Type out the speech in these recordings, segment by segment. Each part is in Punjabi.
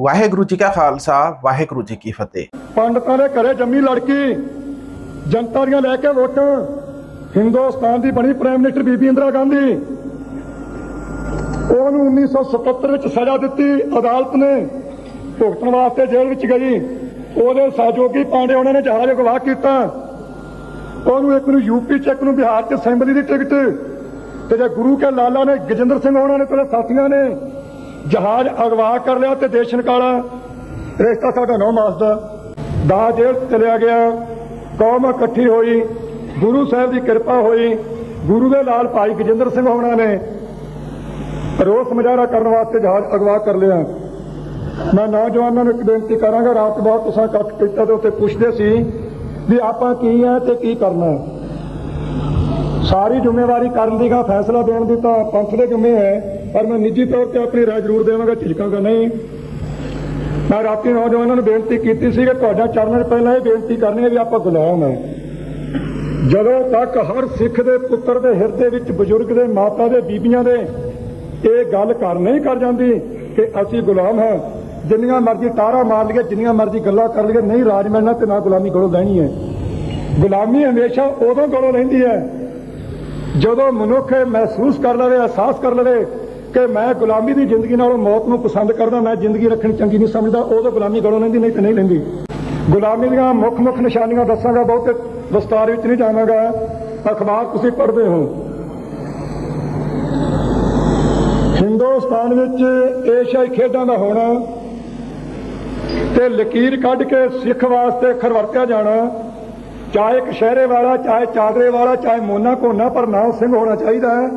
ਵਾਹਿਗੁਰੂ ਜੀ ਕਾ ਖਾਲਸਾ, ਵਾਹਿਗੁਰੂ ਜੀ ਕੀ ਫਤਿਹ। ਪੰਡਤਾਂ ਦੇ ਘਰੇ ਜੰਮੀ ਲੜਕੀ, ਜਨਤਾ ਦੀਆਂ ਲੈ ਕੇ ਵੋਟਾਂ, ਹਿੰਦੁਸਤਾਨ ਦੀ ਬਣੀ ਪ੍ਰਾਈਮ ਮਿਨਿਸਟਰ ਬੀਬੀ ਇੰਦਰਾ ਗਾਂਧੀ। ਉਹਨੂੰ 1977 ਵਿੱਚ ਸਜ਼ਾ ਦਿੱਤੀ, ਅਦਾਲਤ ਨੇ ਭੁਗਤਣ ਵਾਸਤੇ ਜੇਲ੍ਹ ਵਿੱਚ ਗਈ। ਉਹਦੇ ਸਹਿਯੋਗੀ ਪਾਂਡੇ ਉਹਨਾਂ ਨੇ ਜਹਾਜ਼ ਅਗਵਾ ਕੀਤਾ। ਉਹਨੂੰ ਇੱਕ ਨੂੰ ਯੂਪੀ ਚ, ਇੱਕ ਨੂੰ ਬਿਹਾਰ ਚ ਅਸੈਂਬਲੀ ਦੀ ਟਿਕਟ। ਤੇ ਜੇ ਗੁਰੂ ਕੇ ਲਾਲਾ ਨੇ, ਗਜਿੰਦਰ ਸਿੰਘ ਉਹਨਾਂ ਨੇ ਤੇਰੇ ਸਾਥੀਆਂ ਨੇ ਜਹਾਜ਼ ਅਗਵਾ ਕਰ ਲਿਆ ਤੇ ਦੇਸ਼ ਨਿਕਾਲਾ। ਰਿਸ਼ਤਾ ਸਾਡਾ ਨੌ ਮਾਸ ਦਾ। ਦਾ ਜੇਲ੍ਹ ਚਲਿਆ ਗਿਆ। ਕੌਮ ਇਕੱਠੀ ਹੋਈ। ਗੁਰੂ ਸਾਹਿਬ ਦੀ ਕਿਰਪਾ ਹੋਈ। ਗੁਰੂ ਦੇ ਲਾਲ ਭਾਈ ਗਜਿੰਦਰ ਸਿੰਘ ਹੋਣਾ ਨੇ ਰੋਸ ਮੁਜ਼ਾਹਰਾ ਕਰਨ ਵਾਸਤੇ ਜਹਾਜ਼ ਅਗਵਾ ਕਰ ਲਿਆ। ਮੈਂ ਨੌਜਵਾਨਾਂ ਨੂੰ ਇੱਕ ਬੇਨਤੀ ਕਰਾਂਗਾ, ਰਾਤ ਬਹੁਤ ਤੁਸੀਂ ਇਕੱਠ ਕੀਤਾ ਤੇ ਉੱਤੇ ਪੁੱਛਦੇ ਸੀ ਵੀ ਆਪਾਂ ਕੀ ਹੈ ਤੇ ਕੀ ਕਰਨਾ। ਸਾਰੀ ਜ਼ਿੰਮੇਵਾਰੀ ਕਰਨ ਦੀ ਗਾ ਫੈਸਲਾ ਦੇਣ ਦੀ ਤਾਂ ਪੰਥ ਦੇ ਜ਼ਿੰਮੇ ਹੈ। ਪਰ ਮੈਂ ਨਿੱਜੀ ਤੌਰ ਤੇ ਆਪਣੀ ਰਾਏ ਜ਼ਰੂਰ ਦੇਵਾਂਗਾ, ਝਿਜਕਾਂਗਾ ਨਹੀਂ। ਮੈਂ ਰਾਤੀ ਨੌਜਵਾਨਾਂ ਨੂੰ ਬੇਨਤੀ ਕੀਤੀ ਸੀ ਕਿ ਤੁਹਾਡਾ ਚਰਨਾਂ 'ਚ ਪਹਿਲਾਂ ਇਹ ਬੇਨਤੀ ਕਰਨੀ ਹੈ ਵੀ ਆਪਾਂ ਗੁਲਾਮ ਹੈ। ਜਦੋਂ ਤੱਕ ਹਰ ਸਿੱਖ ਦੇ ਪੁੱਤਰ ਦੇ ਹਿਰਦੇ ਵਿੱਚ ਬਜ਼ੁਰਗ ਦੇ ਮਾਤਾ ਦੇ, ਬੀਬੀਆਂ ਦੇ ਇਹ ਗੱਲ ਕਰ ਨਹੀਂ ਕਰ ਜਾਂਦੀ ਕਿ ਅਸੀਂ ਗੁਲਾਮ ਹਾਂ। ਜਿੰਨੀਆਂ ਮਰਜ਼ੀ ਟਾਰਾ ਮਾਰ ਲਈਏ, ਜਿੰਨੀਆਂ ਮਰਜ਼ੀ ਗੱਲਾਂ ਕਰ ਲਈਏ, ਨਹੀਂ ਰਾਜ ਮਿਲਣਾ ਤੇ ਨਾ ਗੁਲਾਮੀ ਗਲੋਂ ਲੈਣੀ ਹੈ। ਗੁਲਾਮੀ ਹਮੇਸ਼ਾ ਉਦੋਂ ਗਲੋਂ ਰਹਿੰਦੀ ਹੈ ਜਦੋਂ ਮਨੁੱਖ ਮਹਿਸੂਸ ਕਰ ਲਵੇ, ਅਹਿਸਾਸ ਕਰ ਲਵੇ ਕਿ ਮੈਂ ਗੁਲਾਮੀ ਦੀ ਜ਼ਿੰਦਗੀ ਨਾਲੋਂ ਮੌਤ ਨੂੰ ਪਸੰਦ ਕਰਦਾ, ਮੈਂ ਜ਼ਿੰਦਗੀ ਰੱਖਣੀ ਚੰਗੀ ਨਹੀਂ ਸਮਝਦਾ ਉਦੋਂ ਗੁਲਾਮੀ ਗਲੋਂ ਲੈਂਦੀ, ਨਹੀਂ ਤੇ ਨਹੀਂ ਲੈਂਦੀ। ਗੁਲਾਮੀ ਦੀਆਂ ਮੁੱਖ ਮੁੱਖ ਨਿਸ਼ਾਨੀਆਂ ਦੱਸਾਂਗਾ ਬਹੁਤ, ਵਿਸਤਾਰ ਵਿੱਚ ਨਹੀਂ ਜਾਵਾਂਗਾ। ਅਖਬਾਰ ਤੁਸੀਂ ਪੜ੍ਹਦੇ ਹੋ। ਹਿੰਦੁਸਤਾਨ ਵਿੱਚ ਏਸ਼ੀਆਈ ਖੇਡਾਂ ਦਾ ਹੋਣਾ ਤੇ ਲਕੀਰ ਕੱਢ ਕੇ ਸਿੱਖ ਵਾਸਤੇ ਖਰਵਰਤਿਆ ਜਾਣਾ, ਚਾਹੇ ਕਸ਼ਹਿਰੇ ਵਾਲਾ, ਚਾਹੇ ਚਾਦਰੇ ਵਾਲਾ, ਚਾਹੇ ਮੋਨਾ ਕੋਨਾ ਪਰ ਨਾਮ ਸਿੰਘ ਹੋਣਾ ਚਾਹੀਦਾ ਹੈ।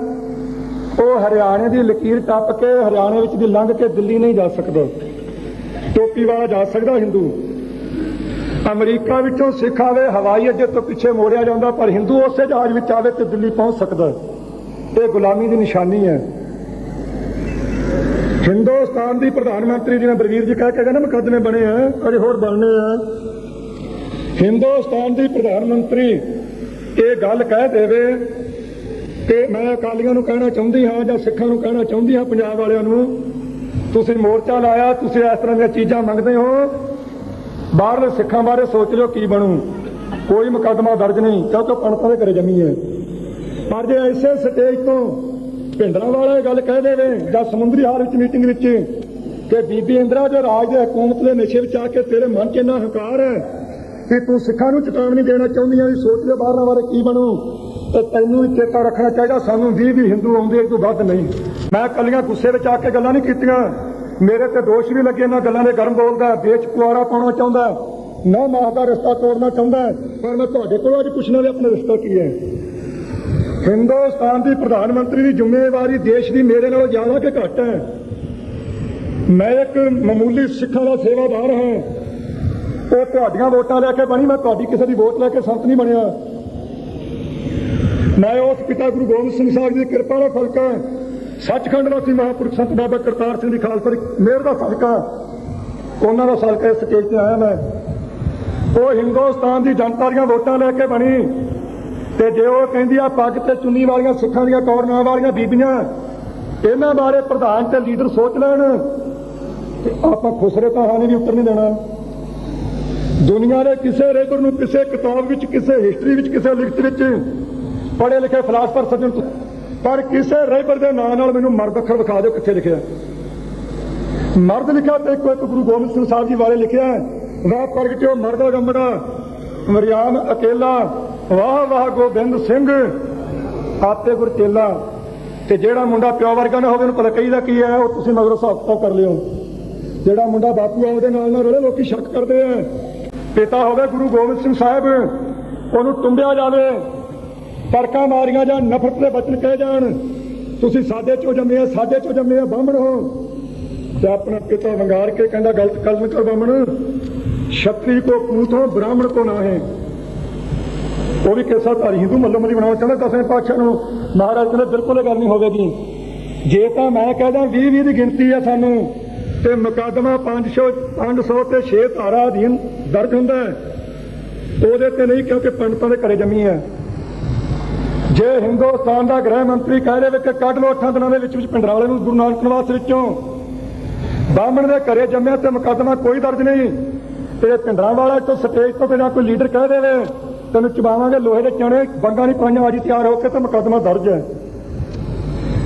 ਉਹ ਹਰਿਆਣੇ ਦੀ ਲਕੀਰ ਟੱਪ ਕੇ ਹਰਿਆਣੇ ਵਿੱਚ ਦੀ ਲੰਘ ਕੇ ਦਿੱਲੀ ਨਹੀਂ ਜਾ ਸਕਦਾ। ਟੋਪੀ ਵਾਲਾ ਜਾ ਸਕਦਾ ਹਿੰਦੂ। ਅਮਰੀਕਾ ਵਿੱਚੋਂ ਸਿੱਖ ਆਵੇ, ਹਵਾਈ ਅੱਡੇ ਤੋਂ ਪਿੱਛੇ ਮੋੜਿਆ ਜਾਂਦਾ, ਪਰ ਹਿੰਦੂ ਉਸੇ ਜਹਾਜ਼ ਵਿੱਚ ਆਵੇ ਤੇ ਦਿੱਲੀ ਪਹੁੰਚ ਸਕਦਾ। ਇਹ ਗੁਲਾਮੀ ਦੀ ਨਿਸ਼ਾਨੀ ਹੈ। ਹਿੰਦੁਸਤਾਨ ਦੀ ਪ੍ਰਧਾਨ ਮੰਤਰੀ ਜਿਵੇਂ ਬਲਵੀਰ ਜੀ ਕਹਿ ਕੇ ਕਹਿੰਦਾ ਮੁਕੱਦਮੇ ਬਣੇ ਆ, ਅਜੇ ਹੋਰ ਬਣਨੇ ਆ। ਹਿੰਦੁਸਤਾਨ ਦੀ ਪ੍ਰਧਾਨ ਮੰਤਰੀ ਇਹ ਗੱਲ ਕਹਿ ਦੇਵੇ ਕਿ ਮੈਂ ਅਕਾਲੀਆਂ ਨੂੰ ਕਹਿਣਾ ਚਾਹੁੰਦੀ ਹਾਂ ਜਾਂ ਸਿੱਖਾਂ ਨੂੰ ਕਹਿਣਾ ਚਾਹੁੰਦੀ ਹਾਂ ਪੰਜਾਬ ਵਾਲਿਆਂ ਨੂੰ, ਤੁਸੀਂ ਮੋਰਚਾ ਲਾਇਆ, ਤੁਸੀਂ ਇਸ ਤਰ੍ਹਾਂ ਦੀਆਂ ਚੀਜ਼ਾਂ ਮੰਗਦੇ ਹੋ। ਬਾਹਰਲੇ ਸਿੱਖਾਂ ਬਾਰੇ ਸੋਚ ਲਿਓ ਕੀ ਬਣੂ। ਕੋਈ ਮੁਕੱਦਮਾ ਦਰਜ ਨਹੀਂ, ਕਿਉਂਕਿ ਪੰਡਤਾਂ ਦੇ ਘਰੇ ਜੰਮੀ ਹੈ। ਪਰ ਜੇ ਐਸੇ ਸਟੇਜ ਤੋਂ ਭਿੰਡਰਾਂ ਵਾਲਾ ਇਹ ਗੱਲ ਕਹਿ ਦੇਵੇ, ਜਾਂ ਸਮੁੰਦਰੀ ਹਾਲ ਵਿੱਚ ਮੀਟਿੰਗ ਵਿੱਚ, ਕਿ ਬੀਬੀ ਇੰਦਰਾ ਜੋ ਰਾਜ ਦੇ ਹਕੂਮਤ ਦੇ ਨਸ਼ੇ ਵਿੱਚ ਆ ਕੇ ਤੇਰੇ ਮਨ 'ਚ ਇੰਨਾ ਹੰਕਾਰ ਹੈ, ਕਿ ਤੂੰ ਸਿੱਖਾਂ ਨੂੰ ਚੇਤਾਵਨੀ ਦੇਣਾ ਚਾਹੁੰਦੀ ਆ ਵੀ ਸੋਚ ਲੈ ਬਾਹਰਾਂ ਬਾਰੇ ਕੀ ਬਣੂ। ਤੇ ਤੈਨੂੰ ਵੀ ਚੇਤਾ ਰੱਖਣਾ ਚਾਹੀਦਾ, ਸਾਨੂੰ 20 ਵੀ ਹਿੰਦੂ ਆਉਂਦੇ ਇਹ ਤੋਂ ਵੱਧ ਨਹੀਂ। ਮੈਂ ਕੱਲੀਆਂ ਗੁੱਸੇ ਵਿੱਚ ਆ ਕੇ ਗੱਲਾਂ ਨਹੀਂ ਕੀਤੀਆਂ। ਮੇਰੇ ਤੇ ਦੋਸ਼ ਵੀ ਲੱਗੇ, ਇਹਨਾਂ ਗੱਲਾਂ ਦੇ ਗਰਮ ਬੋਲਦਾ ਵੇਚ ਕੁਆਰਾ ਪਾਉਣਾ ਚਾਹੁੰਦਾ। ਨਾ ਮਾਂ ਦਾ ਰਿਸ਼ਤਾ ਤੋੜਨਾ ਚਾਹੁੰਦਾ, ਪਰ ਮੈਂ ਤੁਹਾਡੇ ਕੋਲੋਂ ਅੱਜ ਪੁੱਛਣਾ ਵੀ ਆਪਣਾ ਰਿਸ਼ਤਾ ਕੀ ਹੈ? ਹਿੰਦੁਸਤਾਨ ਦੀ ਪ੍ਰਧਾਨ ਮੰਤਰੀ ਦੀ ਜ਼ਿੰਮੇਵਾਰੀ ਦੇਸ਼ ਦੀ ਮੇਰੇ ਨਾਲੋਂ ਜ਼ਿਆਦਾ ਕਿ ਘੱਟ ਹੈ? ਮੈਂ ਇੱਕ ਮਾਮੂਲੀ ਸਿੱਖਾਂ ਦਾ ਸੇਵਾਦਾਰ ਹਾਂ। ਉਹ ਤੁਹਾਡੀਆਂ ਵੋਟਾਂ ਲੈ ਕੇ ਬਣੀ, ਮੈਂ ਤੁਹਾਡੀ ਕਿਸੇ ਦੀ ਵੋਟ ਲੈ ਕੇ ਸੰਤ ਨਹੀਂ ਬਣਿਆ। ਮੈਂ ਉਸ ਪਿਤਾ ਗੁਰੂ ਗੋਬਿੰਦ ਸਿੰਘ ਸਾਹਿਬ ਜੀ ਦੀ ਕਿਰਪਾ ਦਾ ਫਲਕਾ ਸੱਚਖੰਡ ਵਾਸੀ ਮਹਾਂਪੁਰਖ ਸੰਤ ਬਾਬਾ ਕਰਤਾਰ ਸਿੰਘ ਦੀ ਖਾਲਸਾ ਦੀ ਮਿਹਰ ਦਾ ਫਲਕਾ ਉਹਨਾਂ ਦਾ ਫਲਕਾ ਇਸ ਸਟੇਜ ਤੇ ਆਇਆ ਮੈਂ। ਉਹ ਹਿੰਦੁਸਤਾਨ ਦੀ ਜਨਤਾ ਦੀਆਂ ਵੋਟਾਂ ਲੈ ਕੇ ਬਣੀ। ਤੇ ਜੇ ਉਹ ਕਹਿੰਦੀ ਆ, ਪੱਗ ਤੇ ਚੁੰਨੀ ਵਾਲੀਆਂ ਸਿੱਖਾਂ ਦੀਆਂ ਕੌਰਨਾਂ ਵਾਲੀਆਂ ਬੀਬੀਆਂ, ਇਹਨਾਂ ਬਾਰੇ ਪ੍ਰਧਾਨ ਤੇ ਲੀਡਰ ਸੋਚ ਲੈਣ। ਤੇ ਆਪਾਂ ਖੁਸਰੇ ਤਾਂ ਹਾਨੀ ਵੀ ਉੱਤਰ ਨਹੀਂ ਦੇਣਾ। ਦੁਨੀਆ ਦੇ ਕਿਸੇ ਰੇਗਰ ਨੂੰ, ਕਿਸੇ ਕਿਤਾਬ ਵਿੱਚ, ਕਿਸੇ ਹਿਸਟਰੀ ਵਿੱਚ, ਕਿਸੇ ਲਿਖਤ ਵਿੱਚ ਪੜ੍ਹੇ ਲਿਖੇ ਫਿਲਾਸਫਰ ਸੱਜਣ ਤੋਂ- ਪਰ ਕਿਸੇ ਰਹਿਬਰ ਦੇ ਨਾਂ ਨਾਲ ਮੈਨੂੰ ਮਰਦ ਅੱਖਰ ਵਿਖਾ ਦਿਓ ਕਿੱਥੇ ਲਿਖਿਆ ਮਰਦ ਲਿਖਿਆ ਤੇ ਇੱਕ ਇੱਕ ਗੁਰੂ ਗੋਬਿੰਦ ਸਿੰਘ ਸਾਹਿਬ ਜੀ ਬਾਰੇ ਲਿਖਿਆ ਵਾਹ ਪ੍ਰਗਟਿਓ ਮਰਦਾ ਗੰਮੜਾ ਮਰਿਆਮ ਅਕੇਲਾ। ਵਾਹ ਵਾਹ ਗੋਬਿੰਦ ਸਿੰਘ। ਆਪੇ ਗੁਰ ਚੇਲਾ। ਤੇ ਜਿਹੜਾ ਮੁੰਡਾ ਪਿਓ ਵਰਗਾ ਨਾ ਹੋਵੇ, ਉਹਨੂੰ ਭਲਾ ਕਹੀਦਾ ਕੀ ਹੈ, ਉਹ ਤੁਸੀਂ ਮਗਰੋਂ ਹਿਸਾਬ ਕਿਤਾਬ ਕਰ ਲਿਓ। ਜਿਹੜਾ ਮੁੰਡਾ ਬਾਪੂ ਆ, ਉਹਦੇ ਨਾਲ ਨਾਲ ਰਲੇ ਲੋਕੀ ਸ਼ੱਕ ਕਰਦੇ ਆ ਪਿਤਾ ਹੋਵੇ ਗੁਰੂ ਗੋਬਿੰਦ ਸਿੰਘ ਸਾਹਿਬ, ਉਹਨੂੰ ਟੁੰਬਿਆ ਜਾਵੇ। ਤਰਕਾਂ ਮਾਰੀਆਂ ਜਾਣ, ਨਫ਼ਰਤ ਦੇ ਬਚਨ ਕਹੇ ਜਾਣ। ਤੁਸੀਂ ਸਾਡੇ ਚੋਂ ਜੰਮੇ ਆ, ਸਾਡੇ ਚੋਂ ਜੰਮੇ ਆ, ਬਾਹਮਣ ਹੋ। ਤੇ ਆਪਣਾ ਪਿਤਾ ਵੰਗਾਰ ਕੇ ਕਹਿੰਦਾ, ਗਲਤ ਕਲਮ ਕਰ ਬਾਹਮਣ। ਛਤਰੀ ਕੋ ਪੂਥੋਂ ਬ੍ਰਾਹਮਣ ਕੋ ਨਾ ਹੈ। ਉਹ ਵੀ ਕੇਸਾ ਧਾਰੀ ਹਿੰਦੂ ਮੱਲੋ ਮੱਲੀ ਬਣਾਉਣਾ ਚਾਹੁੰਦਾ ਦਸਵੇਂ ਪਾਤਸ਼ਾਹ ਨੂੰ ਮਹਾਰਾਜ ਕਹਿੰਦੇ, ਬਿਲਕੁਲ ਇਹ ਗੱਲ ਨਹੀਂ ਹੋਵੇਗੀ। ਜੇ ਤਾਂ ਮੈਂ ਕਹਦਾ 20 20 ਦੀ ਗਿਣਤੀ ਆ ਸਾਨੂੰ। ਤੇ ਮੁਕੱਦਮਾ 500 500 ਤੇ 6 ਧਾਰਾ ਅਧੀਨ ਦਰਜ ਹੁੰਦਾ ਉਹਦੇ ਤੇ ਨਹੀਂ, ਕਿਉਂਕਿ ਪੰਡਤਾਂ ਦੇ ਘਰੇ ਜੰਮੀ ਹੈ। ਜੇ ਹਿੰਦੁਸਤਾਨ ਦਾ ਗ੍ਰਹਿ ਮੰਤਰੀ ਕਹਿ ਦੇਵੇ ਕਿ ਕੱਢ ਲਓ ਅੱਠਾਂ ਦਿਨਾਂ ਦੇ ਵਿੱਚ ਵਿੱਚ ਪਿੰਡਰਾਲੇ ਨੂੰ ਗੁਰੂ ਨਾਨਕ ਨਿਵਾਸ ਵਿੱਚੋਂ। ਬਾਹਮਣ ਦੇ ਘਰੇ ਜੰਮਿਆ ਤੇ ਮੁਕੱਦਮਾ ਕੋਈ ਦਰਜ ਨਹੀਂ। ਤੇ ਪਿੰਡਰਾਂ ਵਾਲਾ ਤੋਂ ਸਟੇਜ ਤੋਂ ਬਿਨਾਂ ਕੋਈ ਲੀਡਰ ਕਹਿ ਦੇਵੇ, ਤੈਨੂੰ ਚਬਾਵਾਂਗੇ ਲੋਹੇ ਦੇ ਚਣੇ ਬੰਗਾ ਨਹੀਂ ਪਾਈਆਂ ਅੱਜ ਤਿਆਰ ਹੋ ਕੇ ਤੇ ਮੁਕੱਦਮਾ ਦਰਜ ਹੈ।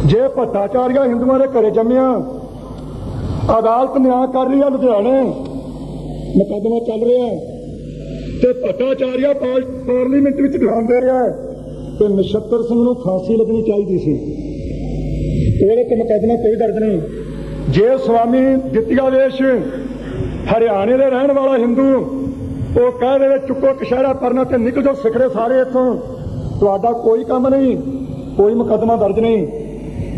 ਜੇ ਭੱਟਾਚਾਰੀਆ ਹਿੰਦੂਆਂ ਦੇ ਘਰੇ ਜੰਮਿਆ, ਅਦਾਲਤ ਨਿਆਂ ਕਰ ਰਹੀ ਹੈ ਲੁਧਿਆਣੇ। ਮੁਕੱਦਮਾ ਚੱਲ ਰਿਹਾ ਤੇ ਭੱਟਾਚਾਰੀਆ ਪਾਰਲੀਮੈਂਟ ਵਿੱਚ ਬਿਆਨ ਦੇ ਰਿਹਾ ਹੈ। ਤੇ ਨਛੱਤਰ ਸਿੰਘ ਨੂੰ ਫਾਂਸੀ ਲੱਗਣੀ ਚਾਹੀਦੀ ਸੀ। ਉਹਦੇ ਤੇ ਮੁਕੱਦਮਾ ਕੋਈ ਦਰਜ ਨਹੀਂ। ਜੇ ਸਵਾਮੀ ਦਿੱਤੀਆ ਵੇਸ਼ ਹਰਿਆਣੇ ਦੇ ਰਹਿਣ ਵਾਲਾ ਹਿੰਦੂ, ਉਹ ਕਹਿ ਦੇਵੇ, ਚੁੱਕੋ ਕਸ਼ਹਿਰਾ ਪਰਨਾ ਤੇ ਨਿਕਲ ਜਾਓ ਸਿਖਰੇ ਸਾਰੇ ਇੱਥੋਂ। ਤੁਹਾਡਾ ਕੋਈ ਕੰਮ ਨਹੀਂ, ਕੋਈ ਮੁਕੱਦਮਾ ਦਰਜ ਨਹੀਂ।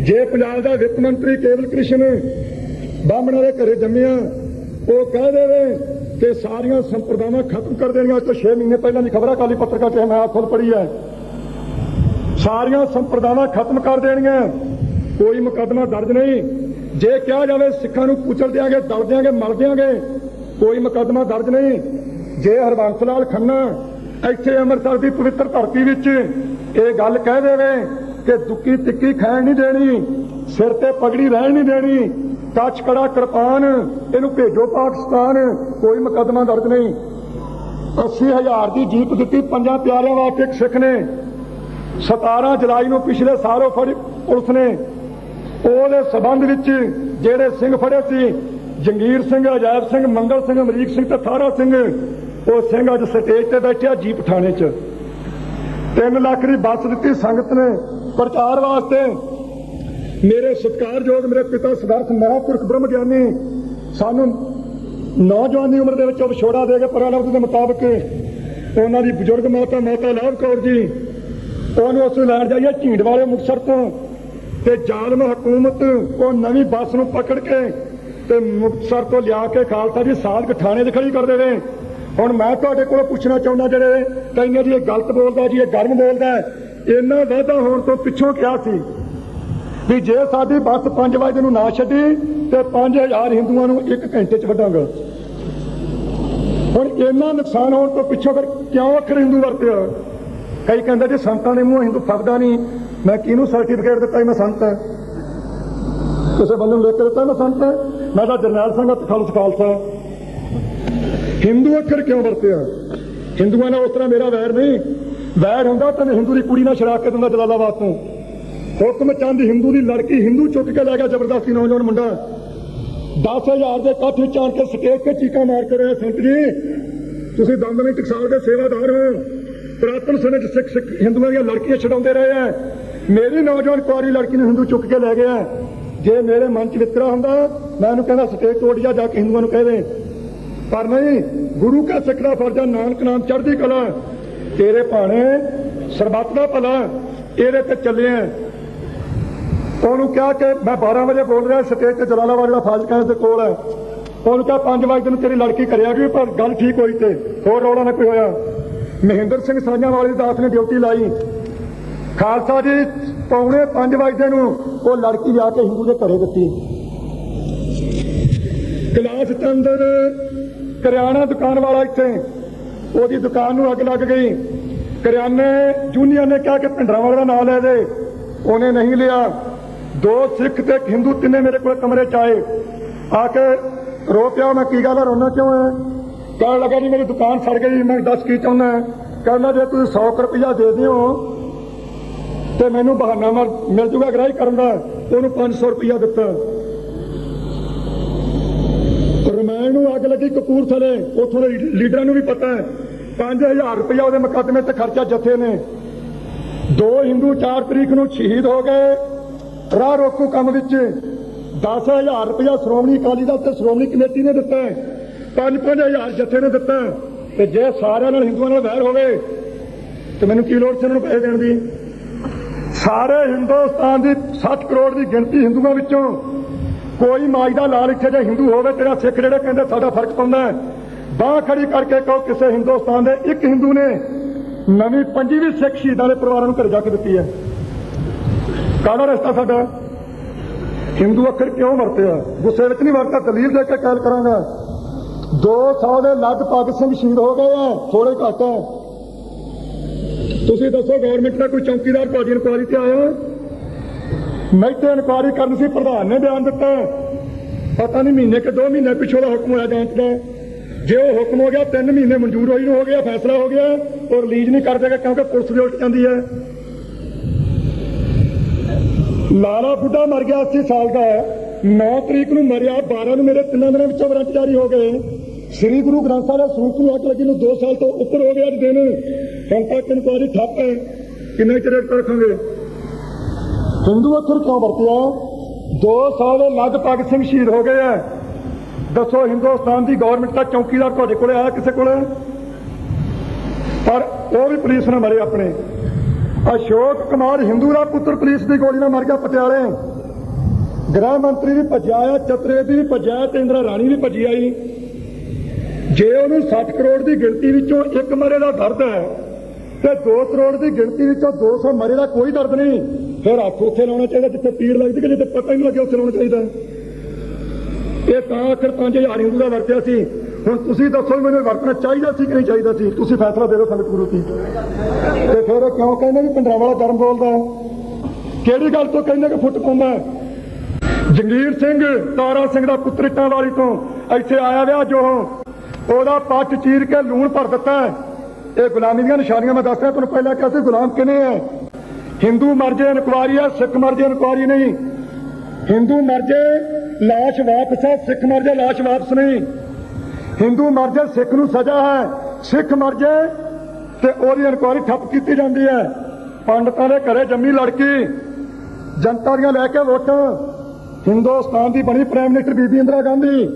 ਜੇ ਪੰਜਾਬ ਦਾ ਵਿੱਤ ਮੰਤਰੀ ਕੇਵਲ ਕ੍ਰਿਸ਼ਨ ਬਾਹਮਣਾਂ ਦੇ ਘਰੇ ਜੰਮਿਆ, ਉਹ ਕਹਿ ਦੇਵੇ ਕਿ ਸਾਰੀਆਂ ਸੰਪਰਦਾਵਾਂ ਖਤਮ ਕਰ ਦੇਣੀਆਂ ਅੱਜ ਤੋਂ 6 ਮਹੀਨੇ ਪਹਿਲਾਂ ਦੀ ਖਬਰਾਂ ਕਾਲੀ ਪੱਤਰਕਾਰ ਤੇ ਮੈਂ ਆਪ ਖੁਦ ਹੈ। ਸਾਰੀਆਂ ਸੰਪਰਦਾਵਾਂ ਖਤਮ ਕਰ ਦੇਣੀਆਂ। ਕੋਈ ਮੁਕੱਦਮਾ ਦਰਜ ਨਹੀਂ। ਜੇ ਕਿਹਾ ਜਾਵੇ ਸਿੱਖਾਂ ਨੂੰ ਕੁਚਲ ਦਿਆਂਗੇ, ਦਲ ਦਿਆਂਗੇ, ਮਲ ਦਿਆਂਗੇ, ਕੋਈ ਮੁਕੱਦਮਾ ਦਰਜ ਨਹੀਂ। ਜੇ ਹਰਬੰਸ ਲਾਲ ਖੰਨਾ ਇੱਥੇ ਅੰਮ੍ਰਿਤਸਰ ਦੀ ਪਵਿੱਤਰ ਧਰਤੀ ਵਿੱਚ ਇਹ ਗੱਲ ਕਹਿ ਦੇਵੇ ਕਿ ਦੁੱਕੀ ਤਿੱਕੀ ਖਾਣ ਨਹੀਂ ਦੇਣੀ, ਸਿਰ ਤੇ ਪਗੜੀ ਰਹਿਣ ਨਹੀਂ ਦੇਣੀ, ਕੱਚ ਕੜਾ ਕਿਰਪਾਨ, ਇਹਨੂੰ ਭੇਜੋ ਪਾਕਿਸਤਾਨ, ਕੋਈ ਮੁਕੱਦਮਾ ਦਰਜ ਨਹੀਂ। 80000 ਦੀ ਜੀਪ ਦਿੱਤੀ ਪੰਜਾਂ ਪਿਆਰਿਆਂ ਵਾਸਤੇ ਇੱਕ ਸਿੱਖ ਨੇ। 17 ਜੁਲਾਈ ਨੂੰ ਪਿਛਲੇ ਸਾਲ ਉਹ ਫੜੀ ਪੁਲਿਸ ਨੇ। ਉਹਦੇ ਸਬੰਧ ਵਿੱਚ ਜਿਹੜੇ ਸਿੰਘ ਫੜੇ ਸੀ, ਜੰਗੀਰ ਸਿੰਘ, ਅਜਾਇਬ ਸਿੰਘ, ਮੰਗਲ ਸਿੰਘ, ਅਮਰੀਕ ਸਿੰਘ ਤੇ ਥਾਰਾ ਸਿੰਘ, ਉਹ ਸਿੰਘ ਅੱਜ ਸਟੇਜ ਤੇ ਬੈਠਿਆ ਜੀਪ ਥਾਣੇ 'ਚ। 3 ਲੱਖ ਦੀ ਬੱਸ ਦਿੱਤੀ ਸੰਗਤ ਨੇ ਪ੍ਰਚਾਰ ਵਾਸਤੇ। ਮੇਰੇ ਸਤਿਕਾਰਯੋਗ ਮੇਰੇ ਪਿਤਾ ਸਿਧਾਰਥ ਮਹਾਂਪੁਰਖ ਬ੍ਰਹਮ ਗਿਆਨੀ ਸਾਨੂੰ ਨੌਜਵਾਨੀ ਉਮਰ ਦੇ ਵਿੱਚ ਵਿਛੋੜਾ ਦੇ ਕੇ ਪਰਾਲਬਦ ਦੇ ਮੁਤਾਬਕ ਉਹਨਾਂ ਦੀ ਬਜ਼ੁਰਗ ਮਾਤਾ ਮਾਤਾ ਲਾਭ ਕੌਰ ਜੀ ਉਹਨੂੰ ਉਸ ਲੈਣ ਜਾਈਏ ਝੀਂਡ ਵਾਲੇ ਮੁਕਤਸਰ ਤੋਂ। ਤੇ ਜ਼ਾਲਮ ਹਕੂਮਤ ਉਹ ਨਵੀਂ ਬੱਸ ਨੂੰ ਪਕੜ ਕੇ ਤੇ ਮੁਕਤਸਰ ਤੋਂ ਲਿਆ ਕੇ ਖਾਲਸਾ ਜੀ ਸਾਧਕ ਥਾਣੇ 'ਚ ਖੜੀ ਕਰ ਦੇਵੇ ਹੁਣ ਮੈਂ ਤੁਹਾਡੇ ਕੋਲ ਪੁੱਛਣਾ ਚਾਹੁੰਦਾ ਜਿਹੜੇ ਕਹਿੰਦੇ ਜੀ ਇਹ ਗਲਤ ਬੋਲਦਾ ਜੀ, ਇਹ ਗਰਮ ਬੋਲਦਾ ਇਹਨਾਂ ਵਾਅਦਾ ਹੋਣ ਤੋਂ ਪਿੱਛੋਂ ਕਿਹਾ ਸੀ ਵੀ ਜੇ ਸਾਡੀ ਬੱਸ 5 ਵਜੇ ਨੂੰ ਨਾ ਛੱਡੀ ਤੇ 5000 ਹਿੰਦੂਆਂ ਨੂੰ ਇੱਕ ਘੰਟੇ 'ਚ ਵੱਢਾਂਗਾ ਹੁਣ ਇਹਨਾਂ ਨੁਕਸਾਨ ਹੋਣ ਤੋਂ ਪਿੱਛੋਂ ਫਿਰ ਕਿਉਂ ਅੱਖਰ ਹਿੰਦੂ ਵਰਤਿਆ ਕਈ ਕਹਿੰਦੇ ਜੀ ਸੰਤਾਂ ਦੇ ਮੂੰਹ ਹਿੰਦੂ ਫੱਬਦਾ ਨਹੀਂ। ਮੈਂ ਕਿਹਨੂੰ ਸਰਟੀਫਿਕੇਟ ਦਿੱਤਾ ਮੈਂ ਸੰਤ ਹਾਂ। ਕਿਸੇ ਬੰਦੇ ਨੂੰ ਲਿਖ ਕੇ ਦਿੱਤਾ, ਮੈਂ ਸੰਤ ਹਾਂ। ਮੈਂ ਤਾਂ ਜਰਨੈਲ ਸਿੰਘ ਅਤੇ ਖਾਲਸਾ ਹਿੰਦੂ ਅੱਖਰ ਕਿਉਂ ਵਰਤਿਆ ਹਿੰਦੂਆਂ ਨਾਲ ਉਸ ਤਰ੍ਹਾਂ ਮੇਰਾ ਵੈਰ ਨਹੀਂ। ਵੈਰ ਹੁੰਦਾ ਤਾਂ ਮੈਂ ਹਿੰਦੂ ਦੀ ਕੁੜੀ ਨਾਲ ਛੜਾ ਕੇ ਦਿੰਦਾ ਜਲਾਲਾਬਾਦ ਤੋਂ। ਹੁਕਮ ਚੰਦ ਹਿੰਦੂ ਦੀ ਲੜਕੀ ਹਿੰਦੂ ਚੁੱਕ ਕੇ ਲੈ ਗਿਆ ਜ਼ਬਰਦਸਤੀ ਨੌਜਵਾਨ ਮੁੰਡਾ। 10000 ਦੇ ਇਕੱਠ ਵਿੱਚ ਆਣ ਕੇ ਸਟੇਜ ਤੇ ਚੀਕਾਂ ਮਾਰ ਕੇ ਰਿਹਾ ਸੰਤ ਜੀ। ਤੁਸੀਂ ਦਮਦਮੀ ਟਕਸਾਲ ਦੇ ਸੇਵਾਦਾਰ ਹੋ। ਪ੍ਰਾਤਨ ਸਮੇਂ 'ਚ ਸਿੱਖ ਸਿੱਖ ਹਿੰਦੂਆਂ ਦੀਆਂ ਲੜਕੀਆਂ ਛਡਾਉਂਦੇ ਰਹੇ ਆ ਮੇਰੀ ਨੌਜਵਾਨ ਕੁਆਰੀ ਲੜਕੀ ਨੂੰ ਹਿੰਦੂ ਚੁੱਕ ਕੇ ਲੈ ਗਿਆ ਜੇ ਮੇਰੇ ਮਨ 'ਚ ਵਿਤਕਰਾ ਹੁੰਦਾ, ਮੈਂ ਉਹਨੂੰ ਕਹਿੰਦਾ ਸਟੇਜ ਤੋੜ ਜਾ ਜਾ ਕੇ ਹਿੰਦੂਆਂ ਨੂੰ ਕਹਿ ਦੇ। ਪਰ ਨਹੀਂ, ਗੁਰੂ ਕਾ ਸਿੱਖ ਦਾ ਫਰਜ਼ਾ ਨਾਨਕ ਨਾਮ ਚੜ੍ਹਦੀ ਕਲਾ। ਤੇਰੇ ਭਾਣੇ ਸਰਬੱਤ ਦਾ ਭਲਾ ਇਹਦੇ ਤੇ ਚੱਲੇ ਆ ਉਹਨੂੰ ਕਿਹਾ ਕਿ ਮੈਂ 12 ਵਜੇ ਬੋਲ ਰਿਹਾ, ਸਟੇਜ ਤੇ ਜਲਾਲਾਬਾਦ ਜਿਹੜਾ ਫਾਜ਼ਿਲਕਾ ਦੇ ਕੋਲ ਹੈ ਉਹਨੂੰ ਕਿਹਾ 5 ਵਜੇ ਨੂੰ ਤੇਰੀ ਲੜਕੀ ਕਰਿਆ ਗਈ ਪਰ ਗੱਲ ਠੀਕ ਹੋਈ ਤੇ, ਹੋਰ ਰੌਲਾ ਨਾ ਕੋਈ ਹੋਇਆ। ਮਹਿੰਦਰ ਸਿੰਘ ਸਾਂਝਾ ਦਾਸ ਨੇ ਡਿਊਟੀ ਲਾਈ। ਖਾਲਸਾ ਜੀ, ਪੌਣੇ 5 ਵਜੇ ਨੂੰ ਉਹ ਲੜਕੀ ਲਿਆ ਕੇ ਹਿੰਦੂ ਦੇ ਘਰੇ ਦਿੱਤੀ। ਕਲਾਸ ਦੇ ਕਰਿਆਣਾ ਦੁਕਾਨ ਵਾਲਾ ਇੱਥੇ, ਉਹਦੀ ਦੁਕਾਨ ਨੂੰ ਅੱਗ ਲੱਗ ਗਈ। ਕਰਿਆਨੇ ਜੂਨੀਅਰ ਨੇ ਕਿਹਾ ਕਿ ਭਿੰਡਰਾਂ ਵਾਲੇ ਦਾ ਨਾਮ ਲੈ ਦੇ। ਉਹਨੇ ਨਹੀਂ ਲਿਆ। ਦੋ ਸਿੱਖ ਤੇ ਇੱਕ ਹਿੰਦੂ ਤਿੰਨੇ ਮੇਰੇ ਕੋਲ ਕਮਰੇ ਚ ਆਏ। ਆ ਕੇ ਰੋ ਪਿਆ ਮੈਂ ਕੀ ਗੱਲ ਆ, ਰੋਣਾ ਕਿਉਂ ਹੈ ਕਹਿਣ ਲੱਗਾ ਜੀ, ਮੇਰੀ ਦੁਕਾਨ ਸੜ ਗਈ, ਮੈਂ ਦੱਸ ਕੀ ਚਾਹੁੰਦਾ ਹੈ? ਕਹਿੰਦਾ ਜੇ ਤੁਸੀਂ 100 ਕੁ ਰੁਪਇਆ ਦੇ ਦਿਓ ਤੇ ਮੈਨੂੰ ਬਹਾਨਾ ਮਾਰ ਮਿਲ ਜੂਗਾ ਗ੍ਰਾਹੀ ਕਰਨ ਦਾ ਉਹਨੂੰ 500 ਰੁਪਇਆ ਦਿੱਤਾ। ਰਮਾਇਣ ਨੂੰ ਅੱਗ ਲੱਗੀ ਕਪੂਰਥਲੇ, ਉੱਥੋਂ ਦੇ ਲੀਡਰਾਂ ਨੂੰ ਵੀ ਪਤਾ ਹੈ। 5000 ਰੁਪਇਆ ਉਹਦੇ ਮੁਕੱਦਮੇ ਤੇ ਖਰਚਾ ਜਥੇ ਨੇ। ਦੋ ਹਿੰਦੂ 4 ਤਰੀਕ ਨੂੰ ਸ਼ਹੀਦ ਹੋ ਗਏ। ਰਾਹ ਰੋਕੂ ਕੰਮ ਵਿੱਚ। 10000 ਰੁਪਇਆ ਸ਼੍ਰੋਮਣੀ ਅਕਾਲੀ ਦਲ ਤੇ ਸ਼੍ਰੋਮਣੀ ਕਮੇਟੀ ਨੇ ਦਿੱਤਾ 5-5000 ਜਥੇ ਨੂੰ ਦਿੱਤਾ ਤੇ ਜੇ ਸਾਰਿਆਂ ਨਾਲ ਹਿੰਦੂਆਂ ਨਾਲ ਵੈਰ ਹੋਵੇ ਤੇ ਮੈਨੂੰ ਕੀ ਲੋੜ ਸੀ ਉਹਨਾਂ ਨੂੰ ਪੈਸੇ ਦੇਣ ਦੀ? ਸਾਰੇ ਹਿੰਦੁਸਤਾਨ ਦੀ 7 ਕਰੋੜ ਦੀ ਗਿਣਤੀ ਹਿੰਦੂਆਂ ਵਿੱਚੋਂ। ਕੋਈ ਮਾਈ ਦਾ ਲਾਲ ਇੱਥੇ ਜੇ ਹਿੰਦੂ ਹੋਵੇ, ਤੇਰਾ ਸਿੱਖ ਜਿਹੜੇ ਕਹਿੰਦੇ ਸਾਡਾ ਫ਼ਰਕ ਪਾਉਂਦਾ ਹੈ। ਬਾਹ ਖੜੀ ਕਰਕੇ ਕਹੋ ਕਿਸੇ ਹਿੰਦੁਸਤਾਨ ਦੇ ਇੱਕ ਹਿੰਦੂ ਨੇ ਨਵੀਂ ਪੰਜੀਵੀਂ ਸਿੱਖ ਸ਼ਹੀਦਾਂ ਦੇ ਪਰਿਵਾਰਾਂ ਨੂੰ ਘਰ ਜਾ ਕੇ ਦਿੱਤੀ ਹੈ। ਕਾਹਦਾ ਰਸਤਾ ਸਾਡਾ? ਹਿੰਦੂ ਅੱਖਰ ਕਿਉਂ ਵਰਤਿਆ? ਗੁੱਸੇ ਵਿੱਚ ਨਹੀਂ ਵਰਤਾ ਦਲੀਲ ਦੇ ਕੇ ਕਾਲ ਕਰਾਂਗਾ। 200 ਦੇ ਲਗਭਗ ਸਿੰਘ ਸ਼ਹੀਦ ਹੋ ਗਏ ਆ ਥੋੜੇ ਘੱਟ ਹੈ ਤੁਸੀਂ ਦੱਸੋ ਗਵਰਨਮੈਂਟ ਦਾ ਕੋਈ ਚੌਕੀਦਾਰ ਤੁਹਾਡੀ ਇਨਕੁਆਰੀ ਤੇ ਆਇਆ? ਮੈਂ ਤੇ ਇਨਕੁਆਰੀ ਕਰਨ ਸੀ, ਪ੍ਰਧਾਨ ਨੇ ਬਿਆਨ ਦਿੱਤਾ। ਪਤਾ ਨਹੀਂ ਮਹੀਨੇ ਕਿ 2 ਮਹੀਨੇ ਪਿੱਛੋਂ ਦਾ ਹੁਕਮ ਹੋਇਆ ਜਾਂਚ ਦਾ। ਜੇ ਉਹ ਹੁਕਮ ਹੋ ਗਿਆ 3 ਮਹੀਨੇ ਮਨਜ਼ੂਰ ਹੋਈ ਨੂੰ ਹੋ ਗਿਆ, ਫੈਸਲਾ ਹੋ ਗਿਆ, ਉਹ ਰਿਲੀਜ਼ ਨਹੀਂ ਕਰ ਦੇਗਾ ਕਿਉਂਕਿ ਪੁਲਿਸ ਦੀ ਉਲਟ ਜਾਂਦੀ ਹੈ। ਲਾਲਾ ਬੁੱਢਾ ਮਰ ਗਿਆ 80 ਸਾਲ ਦਾ। 9 ਤਰੀਕ ਨੂੰ ਮਰਿਆ 12 ਨੂੰ ਮੇਰੇ ਤਿੰਨਾਂ ਦਿਨਾਂ ਵਿੱਚੋਂ ਵਾਰੰਟ ਜਾਰੀ ਹੋ ਗਏ। ਸ੍ਰੀ ਗੁਰੂ ਗ੍ਰੰਥ ਸਾਹਿਬ ਦੇ ਸਰੂਪ ਨੂੰ ਅੱਗ ਲੱਗੀ ਨੂੰ 2 ਸਾਲ ਤੋਂ ਉੱਪਰ ਹੋ ਗਿਆ ਅੱਜ ਦਿਨ। ਹੁਣ ਤੱਕ ਇਨਕੁਆਰੀ ਠੱਪ ਹੈ, ਕਿੰਨੇ ਚਿਰ ਰੱਖਾਂਗੇ? ਹਿੰਦੂ ਅੱਖਰ ਕਿਉਂ ਵਰਤਿਆ? 2 ਸਾਲ ਦੇ ਲਗਭਗ ਸਿੰਘ ਸ਼ਹੀਦ ਹੋ ਗਏ ਆ। ਦੱਸੋ, ਹਿੰਦੁਸਤਾਨ ਦੀ ਗਵਰਨਮੈਂਟ ਦਾ ਚੌਕੀਦਾਰ ਤੁਹਾਡੇ ਕੋਲੇ ਆਇਆ ਕਿਸੇ ਕੋਲੇ? ਪਰ ਉਹ ਵੀ ਪੁਲਿਸ ਨਾਲ ਮਰੇ ਆਪਣੇ। ਅਸ਼ੋਕ ਕੁਮਾਰ ਹਿੰਦੂ ਦਾ ਪੁੱਤਰ ਪੁਲਿਸ ਦੀ ਗੋਲੀ ਨਾਲ ਮਰ ਗਿਆ, ਪਟਿਆਲੇ। ਗ੍ਰਹਿ ਮੰਤਰੀ ਵੀ ਭੱਜਿਆ ਆ ਚਤਰੇਦੀ ਵੀ ਭੱਜਿਆ ਤੇ ਇੰਦਰਾ ਰਾਣੀ ਵੀ ਭੱਜੀ ਆਈ। ਜੇ ਉਹਨੂੰ 60 ਕਰੋੜ ਦੀ ਗਿਣਤੀ ਵਿੱਚੋਂ ਇੱਕ ਮਰੇ ਦਾ ਦਰਦ ਹੈ, ਤੇ 2 ਕਰੋੜ ਦੀ ਗਿਣਤੀ ਵਿੱਚੋਂ 200 ਮਰੇ ਦਾ ਕੋਈ ਦਰਦ ਨਹੀਂ, ਫਿਰ ਹੱਥ ਉੱਥੇ ਲਾਉਣਾ ਚਾਹੀਦਾ, ਜਿੱਥੇ ਪੀੜ ਲੱਗਦੀ ਕਿ ਜਿੱਥੇ ਪਤਾ ਹੀ ਨਹੀਂ ਲੱਗਿਆ ਉੱਥੇ ਲਾਉਣਾ ਚਾਹੀਦਾ। ਇਹ ਤਾਂ ਆਖਰ 5000 ਹਿੰਦੂ ਦਾ ਵਰਤਿਆ ਸੀ। ਹੁਣ ਤੁਸੀਂ ਦੱਸੋ ਮੈਨੂੰ ਵਰਤਣਾ ਚਾਹੀਦਾ ਸੀ ਕਿ ਨਹੀਂ ਚਾਹੀਦਾ ਸੀ? ਤੁਸੀਂ ਫੈਸਲਾ ਦੇ ਦਿਓ ਸੰਗਤ ਗੁਰੂ ਕੀ। ਤੇ ਫਿਰ ਕਿਉਂ ਕਹਿੰਦੇ ਵੀ ਪਿੰਡਰਾਂ ਵਾਲਾ ਧਰਮ ਬੋਲਦਾ ਕਿਹੜੀ ਗੱਲ ਤੋਂ ਕਹਿੰਦੇ ਕਿ ਫੁੱਟ ਪਾਉਂਦਾ ਜੰਗੀਰ ਸਿੰਘ, ਤਾਰਾ ਸਿੰਘ ਦਾ ਪੁੱਤਰ ਇੱਟਾਂ ਵਾਲੀ ਤੋਂ ਇੱਥੇ ਆਇਆ ਵਿਆ ਜੋ ਉਹਦਾ ਪੱਟ ਚੀਰ ਕੇ ਲੂਣ ਭਰ ਦਿੱਤਾ ਇਹ ਗੁਲਾਮੀ ਦੀਆਂ ਨਿਸ਼ਾਨੀਆਂ ਮੈਂ ਦੱਸ ਰਿਹਾ, ਤੁਹਾਨੂੰ ਪਹਿਲਾਂ ਕਿਹਾ ਸੀ ਗੁਲਾਮ ਕਿਨੇ ਹੈ? ਹਿੰਦੂ ਮਰ ਜੇ ਇਨਕੁਆਰੀ ਹੈ, ਸਿੱਖ ਮਰਜੇ ਇਨਕੁਆਰੀ ਨਹੀਂ। ਹਿੰਦੂ ਮਰਜੇ ਲਾਸ਼ ਵਾਪਸ ਹੈ, ਸਿੱਖ ਮਰਜੇ ਲਾਸ਼ ਵਾਪਸ ਨਹੀਂ। ਹਿੰਦੂ ਮਰਜੇ ਸਿੱਖ ਨੂੰ ਸਜ਼ਾ ਹੈ। ਸਿੱਖ ਮਰਜੇ ਤੇ ਉਹਦੀ ਇਨਕੁਆਰੀ ਠੱਪ ਕੀਤੀ ਜਾਂਦੀ ਹੈ। ਪੰਡਤਾਂ ਦੇ ਘਰੇ ਜੰਮੀ ਲੜਕੀ, ਜਨਤਾ ਦੀਆਂ ਲੈ ਕੇ ਵੋਟਾਂ। ਹਿੰਦੁਸਤਾਨ ਦੀ ਬਣੀ ਪ੍ਰਾਈਮ ਮਿਨਿਸਟਰ ਬੀਬੀ ਇੰਦਰਾ ਗਾਂਧੀ।